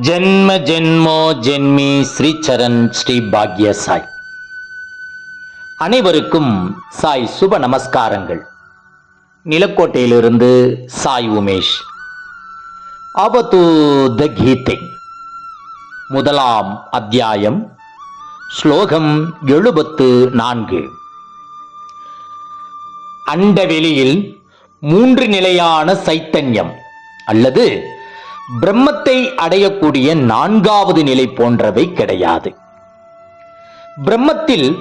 ஜென்ம ஜென்மோ ஜென்மி ஸ்ரீச்சரண் ஸ்ரீ பாக்ய சாய். அனைவருக்கும் சாய் சுப நமஸ்காரங்கள். நிலக்கோட்டையிலிருந்து சாய் உமேஷ். ஆபத்து த கீதை. முதலாம் அத்தியாயம். ஸ்லோகம் எழுபத்து நான்கு. அண்டவெளியில் மூன்று நிலையான சைத்தன்யம். அல்லது பிரம்மத்தை அடையக்கூடிய நான்காவது நிலை போன்றவை கிடையாது. பிரம்மத்தில்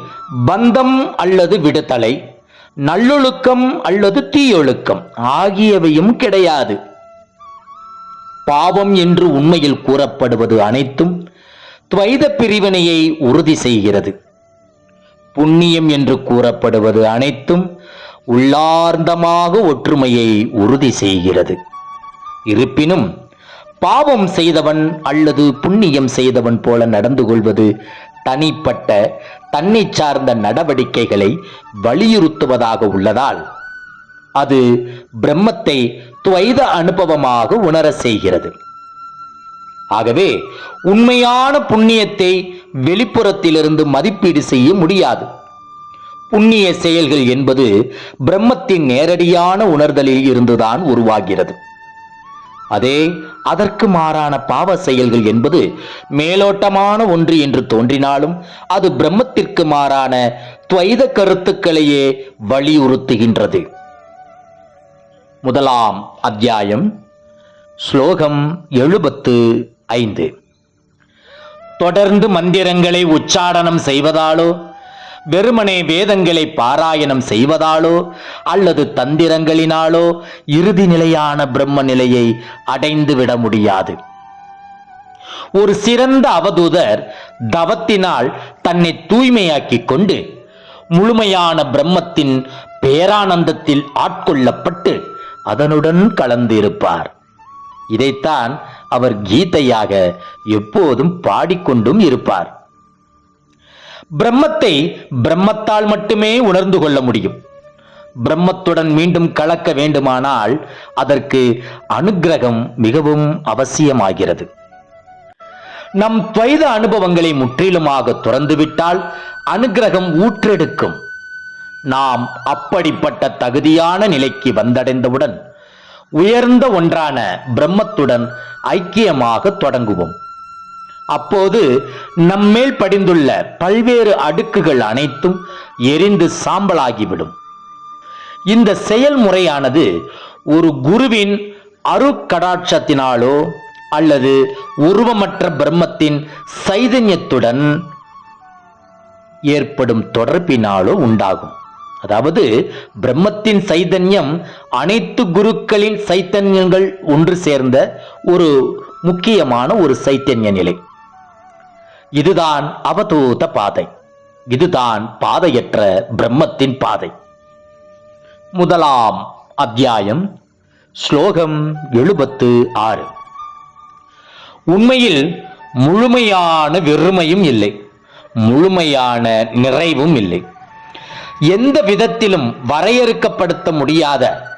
பந்தம் அல்லது விடுதலை நல்லொழுக்கம் அல்லது தீயொழுக்கம் ஆகியவையும் கிடையாது. பாவம் என்று உண்மையில் கூறப்படுவது அனைத்தும் துவைத பிரிவினையை உறுதி செய்கிறது. புண்ணியம் என்று கூறப்படுவது அனைத்தும் உள்ளார்ந்தமாக ஒற்றுமையை உறுதி செய்கிறது. இருப்பினும் பாவம் செய்தவன் அல்லது புண்ணியம் செய்தவன் போல நடந்து கொள்வது தனிப்பட்ட தன்னை சார்ந்த நடவடிக்கைகளை வலியுறுத்துவதாக உள்ளதால் அது பிரம்மத்தை துவைத அனுபவமாக உணர செய்கிறது. ஆகவே உண்மையான புண்ணியத்தை வெளிப்புறத்திலிருந்து மதிப்பீடு செய்ய முடியாது. புண்ணிய செயல்கள் என்பது பிரம்மத்தின் நேரடியான உணர்தலில் இருந்துதான் உருவாகிறது. அதே அதற்கு மாறான பாவ செயல்கள் என்பது மேலோட்டமான ஒன்று என்று தோன்றினாலும் அது பிரம்மத்திற்கு மாறான துவைத கருத்துக்களையே வலியுறுத்துகின்றது. முதலாம் அத்தியாயம் ஸ்லோகம் எழுபத்து ஐந்து. தொடர்ந்து மந்திரங்களை உச்சாடனம் செய்வதாலோ வெறுமனே வேதங்களை பாராயணம் செய்வதாலோ அல்லது தந்திரங்களினாலோ இறுதி நிலையான பிரம்ம நிலையை அடைந்து விட முடியாது. ஒரு சிறந்த அவதூதர் தவத்தினால் தன்னை தூய்மையாக்கிக் கொண்டு முழுமையான பிரம்மத்தின் பேரானந்தத்தில் ஆட்கொள்ளப்பட்டு அதனுடன் கலந்து இருப்பார். இதைத்தான் அவர் கீதையாக எப்போதும் பாடிக்கொண்டும் இருப்பார். பிரம்மத்தை பிரம்மத்தால் மட்டுமே உணர்ந்து கொள்ள முடியும். பிரம்மத்துடன் மீண்டும் கலக்க வேண்டுமானால் அதற்கு அனுக்கிரகம் மிகவும் அவசியமாகிறது. நம் துவைத அனுபவங்களை முற்றிலுமாக துறந்துவிட்டால் அனுக்கிரகம் ஊற்றெடுக்கும். நாம் அப்படிப்பட்ட தகுதியான நிலைக்கு வந்தடைந்தவுடன் உயர்ந்த ஒன்றான பிரம்மத்துடன் ஐக்கியமாக தொடங்குவோம். அப்போது நம்மேல் படிந்துள்ள பல்வேறு அடுக்குகள் அனைத்தும் எரிந்து சாம்பலாகிவிடும். இந்த செயல்முறையானது ஒரு குருவின் அருக்கடாட்சத்தினாலோ அல்லது உருவமற்ற பிரம்மத்தின் சைதன்யத்துடன் ஏற்படும் தொடர்பினாலோ உண்டாகும். அதாவது பிரம்மத்தின் சைதன்யம் அனைத்து குருக்களின் சைத்தன்யங்கள் ஒன்று சேர்ந்த ஒரு முக்கியமான ஒரு சைத்தன்ய நிலை. இதுதான் அவதூத பாதை. இதுதான் பாதையற்ற பிரம்மத்தின் பாதை. முதலாம் அத்தியாயம் ஸ்லோகம் எழுபத்து ஆறு. உண்மையில் முழுமையான வெறுமையும் இல்லை. முழுமையான நிறைவும் இல்லை. எந்த விதத்திலும் வரையறுக்கப்படுத்த முடியாத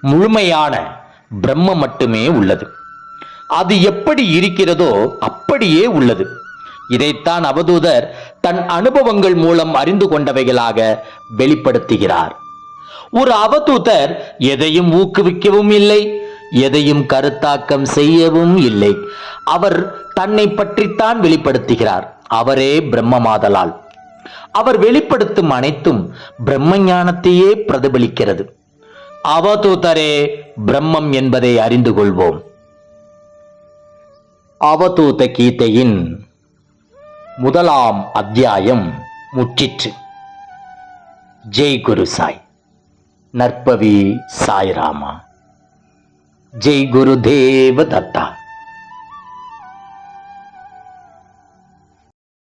முழுமையான பிரம்ம மட்டுமே உள்ளது. அது எப்படி இருக்கிறதோ அப்படியே உள்ளது. இதைத்தான் அவதூதர் தன் அனுபவங்கள் மூலம் அறிந்து கொண்டவைகளாக வெளிப்படுத்துகிறார். ஒரு அவதூதர் எதையும் ஊக்குவிக்கவும் இல்லை எதையும் கருத்தாக்கம் செய்யவும் இல்லை. அவர் தன்னை பற்றித்தான் வெளிப்படுத்துகிறார். அவரே பிரம்மமாதலால். அவர் வெளிப்படுத்தும் அனைத்தும் பிரம்ம ஞானத்தையே பிரதிபலிக்கிறது. அவதூதரே பிரம்மம் என்பதை அறிந்து கொள்வோம். அவதூத கீதையின் முதலாம் அத்தியாயம் முற்றிற்று. ஜெய் குரு சாய். நற்பவி சாய்ராமா. ஜெய் குரு தேவ தத்தா